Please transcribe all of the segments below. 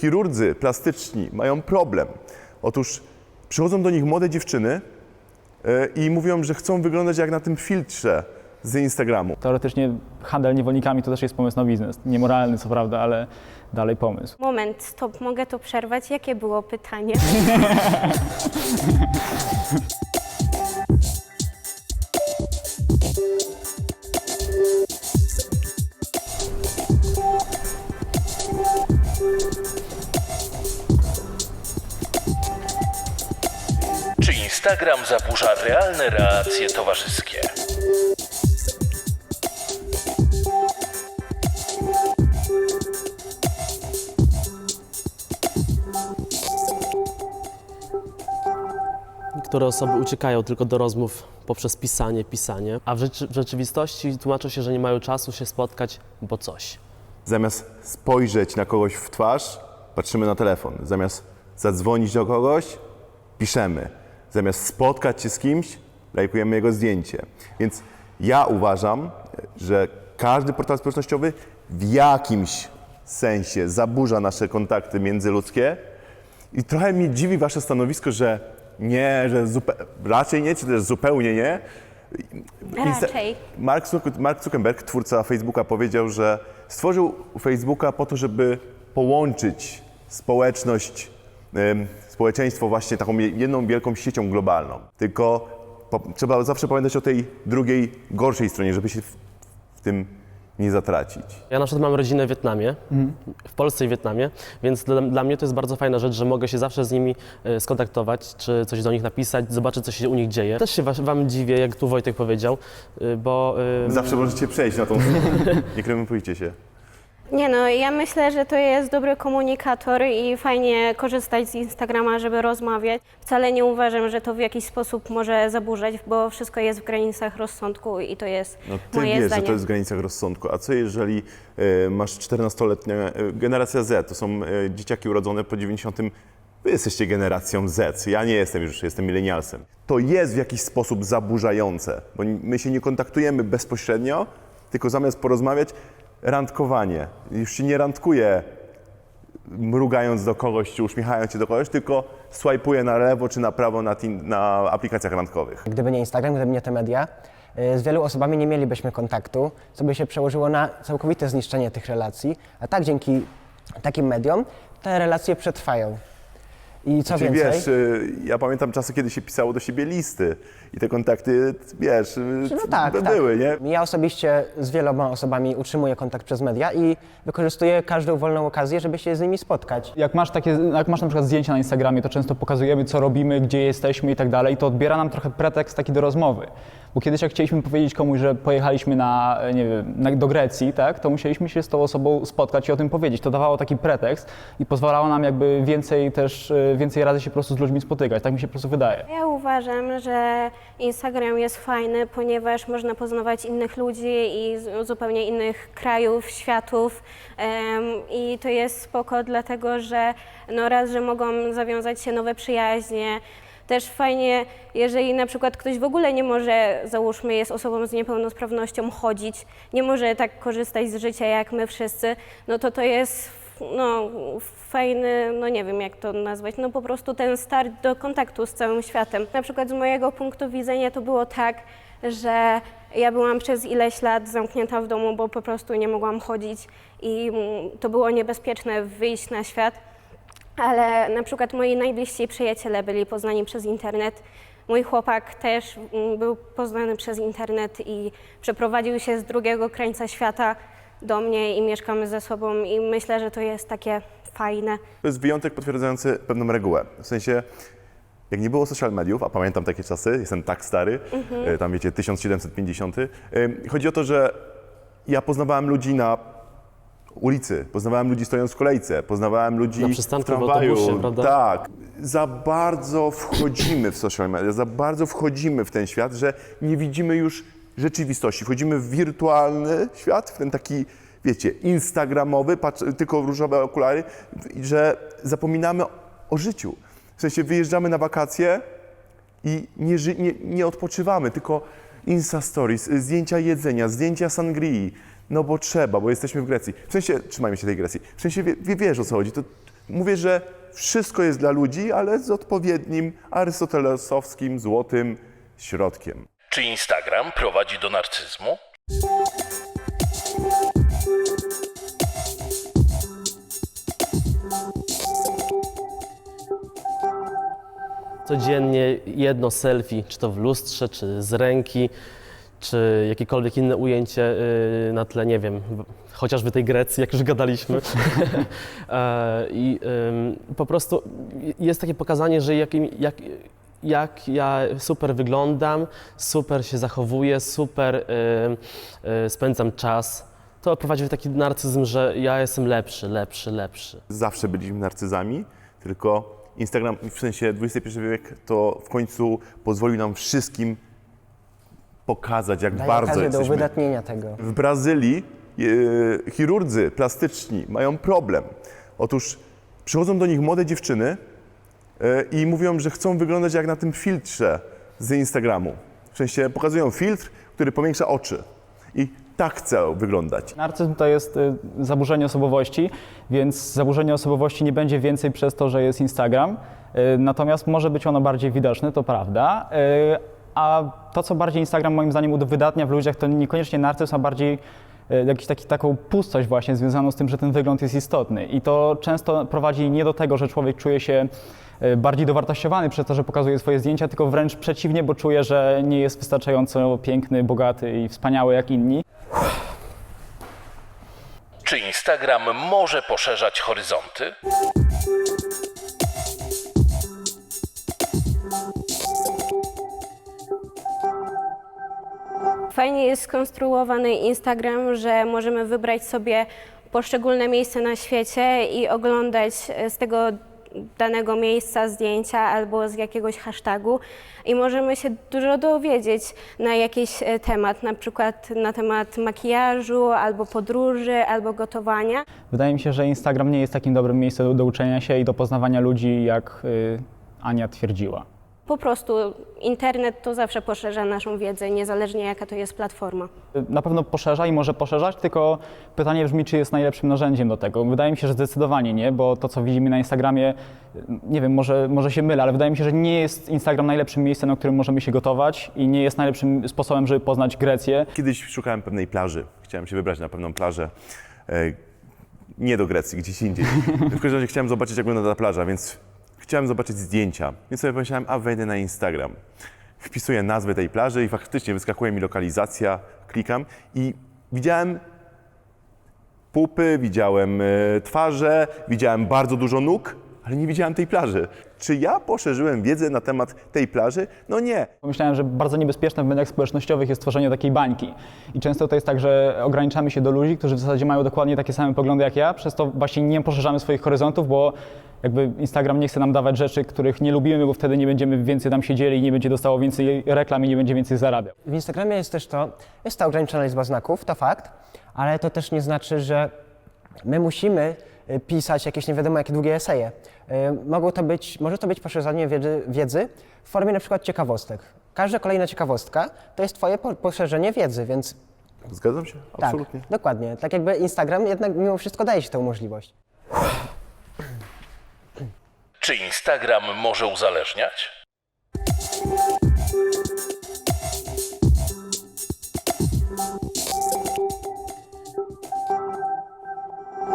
Chirurdzy plastyczni mają problem. Otóż przychodzą do nich młode dziewczyny e, i mówią, że chcą wyglądać jak na tym filtrze z Instagramu. Teoretycznie handel niewolnikami to też jest pomysł na biznes. Niemoralny co prawda, ale dalej pomysł. Moment, stop, mogę to przerwać? Jakie było pytanie? Instagram zaburza realne relacje towarzyskie? Niektóre osoby uciekają tylko do rozmów poprzez pisanie, pisanie, a w, rzeczy, w rzeczywistości tłumaczą się, że nie mają czasu się spotkać, bo coś. Zamiast spojrzeć na kogoś w twarz, patrzymy na telefon. Zamiast zadzwonić do kogoś, piszemy. Zamiast spotkać się z kimś, lajkujemy jego zdjęcie. Więc ja uważam, że każdy portal społecznościowy w jakimś sensie zaburza nasze kontakty międzyludzkie. I trochę mnie dziwi wasze stanowisko, że nie, że raczej nie, czy też zupełnie nie. Insta- Raczej. Mark, Zuck- Mark Zuckerberg, twórca Facebooka, powiedział, że stworzył Facebooka po to, żeby połączyć społeczność, społeczeństwo właśnie taką je- jedną wielką siecią globalną. Tylko po, trzeba zawsze pamiętać o tej drugiej, gorszej stronie, żeby się w, w tym nie zatracić. Ja na przykład mam rodzinę w Wietnamie, w Polsce i Wietnamie, więc dla, dla mnie to jest bardzo fajna rzecz, że mogę się zawsze z nimi e, skontaktować, czy coś do nich napisać, zobaczyć, co się u nich dzieje. Też się was, Wam dziwię, jak tu Wojtek powiedział, e, bo e, Zawsze możecie przejść na tą stronę. Nie krępujcie się. Nie no, ja myślę, że to jest dobry komunikator i fajnie korzystać z Instagrama, żeby rozmawiać. Wcale nie uważam, że to w jakiś sposób może zaburzać, bo wszystko jest w granicach rozsądku i to jest No ty moje wiesz, zdanie. że to jest w granicach rozsądku. A co jeżeli e, masz 14-letnia e, generacja Z, to są e, dzieciaki urodzone po 90. Wy jesteście generacją Z, ja nie jestem już, jestem milenialsem. To jest w jakiś sposób zaburzające, bo my się nie kontaktujemy bezpośrednio, tylko zamiast porozmawiać, randkowanie. Już się nie randkuje mrugając do kogoś czy uśmiechając się do kogoś, tylko swajpuje na lewo czy na prawo na, na aplikacjach randkowych. Gdyby nie Instagram, gdyby nie te media, y, z wielu osobami nie mielibyśmy kontaktu, co by się przełożyło na całkowite zniszczenie tych relacji, a tak dzięki takim mediom te relacje przetrwają. I co Czyli więcej, wiesz, y, ja pamiętam czasy, kiedy się pisało do siebie listy i te kontakty, wiesz, y, no tak, tak. były, nie? Ja osobiście z wieloma osobami utrzymuję kontakt przez media i wykorzystuję każdą wolną okazję, żeby się z nimi spotkać. Jak masz, takie, jak masz na przykład zdjęcia na Instagramie, to często pokazujemy, co robimy, gdzie jesteśmy i tak dalej, to odbiera nam trochę pretekst taki do rozmowy. Bo kiedyś jak chcieliśmy powiedzieć komuś, że pojechaliśmy na, e, nie wiem, na, do Grecji, tak, to musieliśmy się z tą osobą spotkać i o tym powiedzieć. To dawało taki pretekst i pozwalało nam jakby więcej też, e, więcej razy się po prostu z ludźmi spotykać. Tak mi się po prostu wydaje. Ja uważam, że Instagram jest fajny, ponieważ można poznawać innych ludzi i zupełnie innych krajów, światów em, i to jest spoko dlatego, że no raz, że mogą zawiązać się nowe przyjaźnie, też fajnie, jeżeli na przykład ktoś w ogóle nie może, załóżmy, jest osobą z niepełnosprawnością chodzić, nie może tak korzystać z życia jak my wszyscy, no to to jest no, fajny, no nie wiem jak to nazwać, no po prostu ten start do kontaktu z całym światem. Na przykład z mojego punktu widzenia to było tak, że ja byłam przez ileś lat zamknięta w domu, bo po prostu nie mogłam chodzić i mm, to było niebezpieczne wyjść na świat. Ale na przykład moi najbliżsi przyjaciele byli poznani przez internet. Mój chłopak też mm, był poznany przez internet i przeprowadził się z drugiego krańca świata do mnie i mieszkamy ze sobą i myślę, że to jest takie fajne. To jest wyjątek potwierdzający pewną regułę. W sensie, jak nie było social mediów, a pamiętam takie czasy, jestem tak stary, e, tam wiecie, 1750, e, chodzi o to, że ja poznawałem ludzi na ulicy, poznawałem ludzi stojąc w kolejce, poznawałem ludzi Na przystanku, w tramwaju. autobusie, prawda? Tak. Za bardzo wchodzimy w social media, za bardzo wchodzimy w ten świat, że nie widzimy już rzeczywistości. Wchodzimy w wirtualny świat, w ten taki, wiecie, instagramowy, patrz, tylko różowe okulary, że zapominamy o życiu. W sensie wyjeżdżamy na wakacje i nie, ży, nie, nie odpoczywamy, tylko Insta Stories, y, zdjęcia jedzenia, zdjęcia sangrii. No bo trzeba, bo jesteśmy w Grecji. W sensie, trzymajmy się tej Grecji. W sensie, wie, wie, wiesz o co chodzi, to, Mówię, że wszystko jest dla ludzi, ale z odpowiednim arystotelesowskim, złotym środkiem. Czy Instagram prowadzi do narcyzmu? Codziennie jedno selfie, czy to w lustrze, czy z ręki, czy jakiekolwiek inne ujęcie yy, na tle, nie wiem, w- chociażby tej Grecji, jak już gadaliśmy. E, I po prostu jest takie pokazanie, że jakim, jak, jak ja super wyglądam, super się zachowuję, super y, y, spędzam czas. To prowadzi w taki narcyzm, że ja jestem lepszy, lepszy, lepszy. Zawsze byliśmy narcyzami, tylko Instagram, w sensie XXI wiek, to w końcu pozwolił nam wszystkim pokazać, jak Daje bardzo okazję do jesteśmy. uwydatnienia tego. W Brazylii e, chirurdzy plastyczni mają problem. Otóż przychodzą do nich młode dziewczyny e, i mówią, że chcą wyglądać jak na tym filtrze z Instagramu. W sensie pokazują filtr, który powiększa oczy. I tak chcą wyglądać. Narcyzm to jest y, zaburzenie osobowości, więc zaburzenie osobowości nie będzie więcej przez to, że jest Instagram. Y, Natomiast może być ono bardziej widoczne, to prawda. Y, A to, co bardziej Instagram moim zdaniem uwydatnia w ludziach, to niekoniecznie narcyzm, a bardziej y, jakiś taki, taką pustość właśnie związaną z tym, że ten wygląd jest istotny. I to często prowadzi nie do tego, że człowiek czuje się y, bardziej dowartościowany przez to, że pokazuje swoje zdjęcia, tylko wręcz przeciwnie, bo czuje, że nie jest wystarczająco piękny, bogaty i wspaniały jak inni. Czy Instagram może poszerzać horyzonty? Fajnie jest skonstruowany Instagram, że możemy wybrać sobie poszczególne miejsca na świecie i oglądać e, z tego danego miejsca zdjęcia albo z jakiegoś hashtagu i możemy się dużo dowiedzieć na jakiś e, temat, na przykład na temat makijażu, albo podróży, albo gotowania. Wydaje mi się, że Instagram nie jest takim dobrym miejscem do, uczenia się i do poznawania ludzi, jak y, Ania twierdziła. Po prostu internet to zawsze poszerza naszą wiedzę, niezależnie jaka to jest platforma. Na pewno poszerza i może poszerzać, tylko pytanie brzmi, czy jest najlepszym narzędziem do tego. Wydaje mi się, że zdecydowanie nie, bo to, co widzimy na Instagramie, nie wiem, może, może się mylę, ale wydaje mi się, że nie jest Instagram najlepszym miejscem, na którym możemy się gotować i nie jest najlepszym sposobem, żeby poznać Grecję. Kiedyś szukałem pewnej plaży. Chciałem się wybrać na pewną plażę. E, nie do Grecji, gdzieś indziej. W każdym razie chciałem zobaczyć, jak wygląda ta plaża, więc chciałem zobaczyć zdjęcia. Więc sobie pomyślałem, a wejdę na Instagram. Wpisuję nazwę tej plaży i faktycznie wyskakuje mi lokalizacja, klikam i widziałem pupy, widziałem e, twarze, widziałem bardzo dużo nóg, ale nie widziałem tej plaży. Czy ja poszerzyłem wiedzę na temat tej plaży? No nie. Pomyślałem, że bardzo niebezpieczne w mediach społecznościowych jest tworzenie takiej bańki. I często to jest tak, że ograniczamy się do ludzi, którzy w zasadzie mają dokładnie takie same poglądy jak ja, przez to właśnie nie poszerzamy swoich horyzontów, bo jakby Instagram nie chce nam dawać rzeczy, których nie lubimy, bo wtedy nie będziemy więcej tam siedzieli i nie będzie dostało więcej reklam i nie będzie więcej zarabiał. W Instagramie jest też to, jest ta ograniczona liczba znaków, to fakt, ale to też nie znaczy, że my musimy y, pisać jakieś nie wiadomo jakie długie eseje. Y, Mogą to być, może to być poszerzanie wiedzy, wiedzy w formie na przykład ciekawostek. Każda kolejna ciekawostka to jest twoje po- poszerzenie wiedzy, więc Zgadzam się? Absolutnie. tak, dokładnie. Tak jakby Instagram jednak mimo wszystko daje ci tę możliwość. Czy Instagram może uzależniać?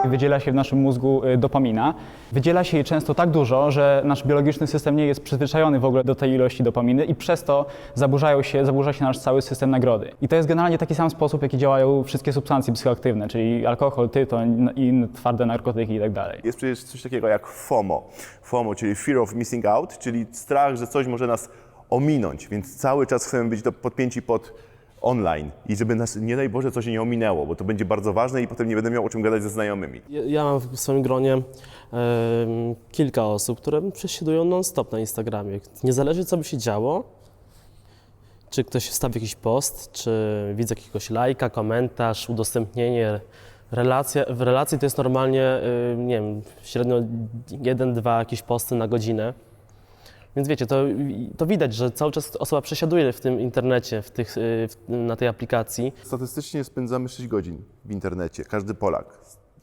Wydziela się w naszym mózgu y, dopamina. Wydziela się jej często tak dużo, że nasz biologiczny system nie jest przyzwyczajony w ogóle do tej ilości dopaminy i przez to zaburzają się, zaburza się nasz cały system nagrody. I to jest generalnie taki sam sposób, jaki działają wszystkie substancje psychoaktywne, czyli alkohol, tytoń inne twarde narkotyki itd. Jest przecież coś takiego jak FOMO. FOMO, czyli Fear of Missing Out, czyli strach, że coś może nas ominąć, więc cały czas chcemy być podpięci pod online i żeby nas, nie daj Boże, coś nie ominęło, bo to będzie bardzo ważne i potem nie będę miał o czym gadać ze znajomymi. Ja, ja mam w swoim gronie kilka osób, które przesiadują non-stop na Instagramie. Nie zależy, co by się działo, czy ktoś wstawi jakiś post, czy widzę jakiegoś lajka, komentarz, udostępnienie. Relacja, w relacji to jest normalnie, nie wiem, średnio jeden, dwa jakieś posty na godzinę. Więc wiecie, to, to widać, że cały czas osoba przesiaduje w tym internecie, w tych, y, w, na tej aplikacji. Statystycznie spędzamy 6 godzin w internecie, każdy Polak.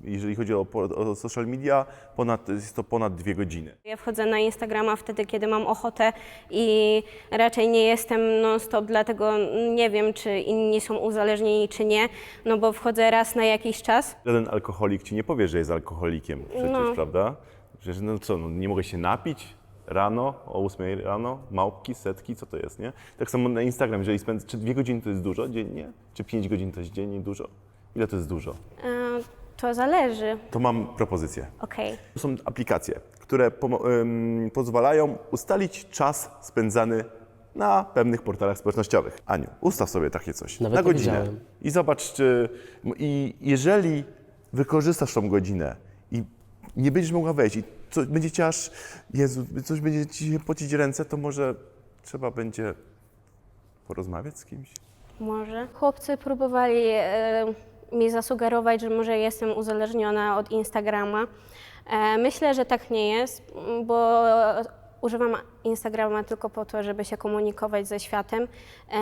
Jeżeli chodzi o, o social media, ponad, jest to ponad dwie godziny. Ja wchodzę na Instagrama wtedy, kiedy mam ochotę i raczej nie jestem non-stop, dlatego nie wiem, czy inni są uzależnieni, czy nie, no bo wchodzę raz na jakiś czas. Żaden alkoholik ci nie powie, że jest alkoholikiem przecież, No. prawda? Przecież no co, no, nie mogę się napić rano, o 8 rano, małpki, setki, co to jest, nie? Tak samo na Instagram, jeżeli spędzę, czy dwie godziny to jest dużo dziennie? Czy pięć godzin to jest dziennie dużo? Ile to jest dużo? E, To zależy. To mam propozycję. Okej. To są aplikacje, które pomo- ym, pozwalają ustalić czas spędzany na pewnych portalach społecznościowych. Aniu, ustaw sobie takie coś Nawet na nie godzinę widziałem. i zobacz, czy i jeżeli wykorzystasz tą godzinę nie będziesz mogła wejść i co, będzie cię aż, Jezu, coś będzie ci się pocić ręce, to może trzeba będzie porozmawiać z kimś. Może. Chłopcy próbowali e, mi zasugerować, że może jestem uzależniona od Instagrama. E, myślę, że tak nie jest, bo używam Instagrama tylko po to, żeby się komunikować ze światem. E,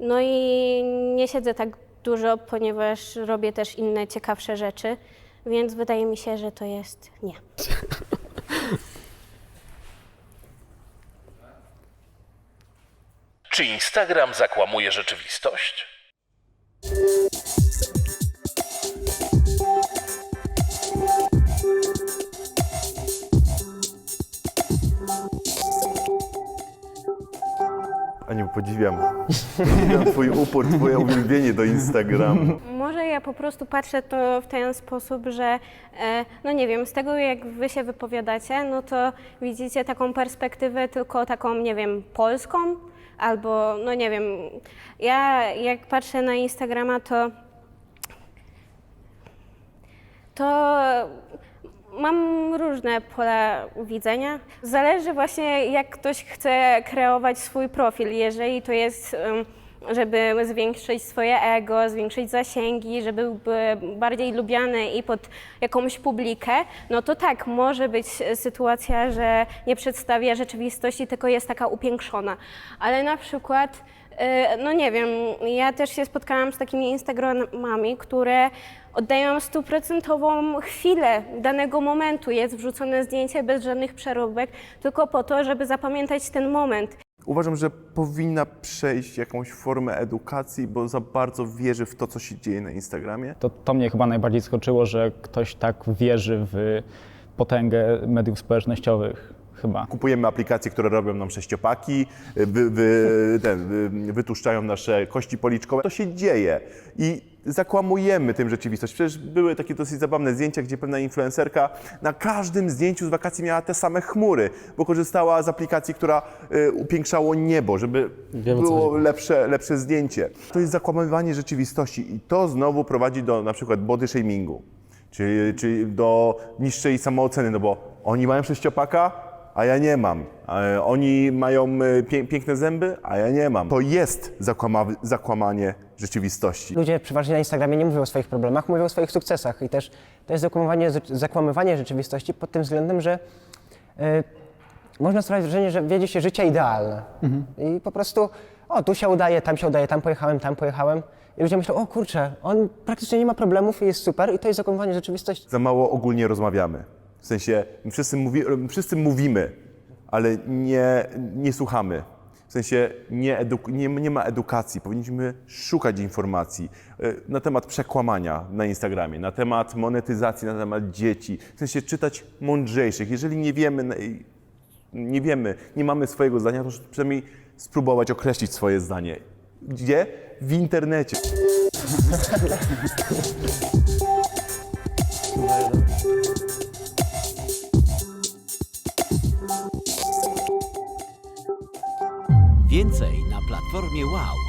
no i nie siedzę tak dużo, ponieważ robię też inne ciekawsze rzeczy, więc wydaje mi się, że to jest nie. Czy Instagram zakłamuje rzeczywistość? Aniu, podziwiam. Podziwiam twój upór, twoje uwielbienie do Instagramu. Może ja po prostu patrzę to w ten sposób, że e, no nie wiem, z tego jak wy się wypowiadacie, no to widzicie taką perspektywę tylko taką, nie wiem, polską albo no nie wiem, ja jak patrzę na Instagrama, to to mam różne pola widzenia. Zależy właśnie, jak ktoś chce kreować swój profil. Jeżeli to jest, żeby zwiększyć swoje ego, zwiększyć zasięgi, żeby był bardziej lubiany i pod jakąś publikę, no to tak, może być sytuacja, że nie przedstawia rzeczywistości, tylko jest taka upiększona. Ale na przykład No nie wiem, ja też się spotkałam z takimi Instagramami, które oddają stuprocentową chwilę danego momentu. Jest wrzucone zdjęcie bez żadnych przeróbek, tylko po to, żeby zapamiętać ten moment. Uważam, że powinna przejść jakąś formę edukacji, bo za bardzo wierzy w to, co się dzieje na Instagramie. To, to mnie chyba najbardziej skoczyło, że ktoś tak wierzy w potęgę mediów społecznościowych. Chyba. Kupujemy aplikacje, które robią nam sześciopaki, wy, wy, ten, wy, wytłuszczają nasze kości policzkowe. To się dzieje i zakłamujemy tym rzeczywistość. Przecież były takie dosyć zabawne zdjęcia, gdzie pewna influencerka na każdym zdjęciu z wakacji miała te same chmury, bo korzystała z aplikacji, która y, upiększało niebo, żeby Wiem, o co było lepsze, lepsze zdjęcie. To jest zakłamywanie rzeczywistości i to znowu prowadzi do na przykład body shamingu, czyli, czyli do niższej samooceny, no bo oni mają sześciopaka, a ja nie mam. E, Oni mają e, piękne zęby, a ja nie mam. To jest zakłama- zakłamanie rzeczywistości. Ludzie przeważnie na Instagramie nie mówią o swoich problemach, mówią o swoich sukcesach i też to jest zakłamywanie, zakłamywanie rzeczywistości pod tym względem, że y, można sprawiać wrażenie, że wiedzie się życie idealne i po prostu o, tu się udaje, tam się udaje, tam pojechałem, tam pojechałem i ludzie myślą, o kurczę, on praktycznie nie ma problemów i jest super i to jest zakłamywanie rzeczywistości. Za mało ogólnie rozmawiamy. W sensie wszyscy, mówi, wszyscy mówimy, ale nie, nie słuchamy. W sensie nie, eduk- nie, nie ma edukacji. Powinniśmy szukać informacji e, na temat przekłamania na Instagramie, na temat monetyzacji, na temat dzieci. W sensie czytać mądrzejszych. Jeżeli nie wiemy, nie wiemy, nie mamy swojego zdania, to przynajmniej spróbować określić swoje zdanie. Gdzie? W internecie. Więcej na platformie Wow.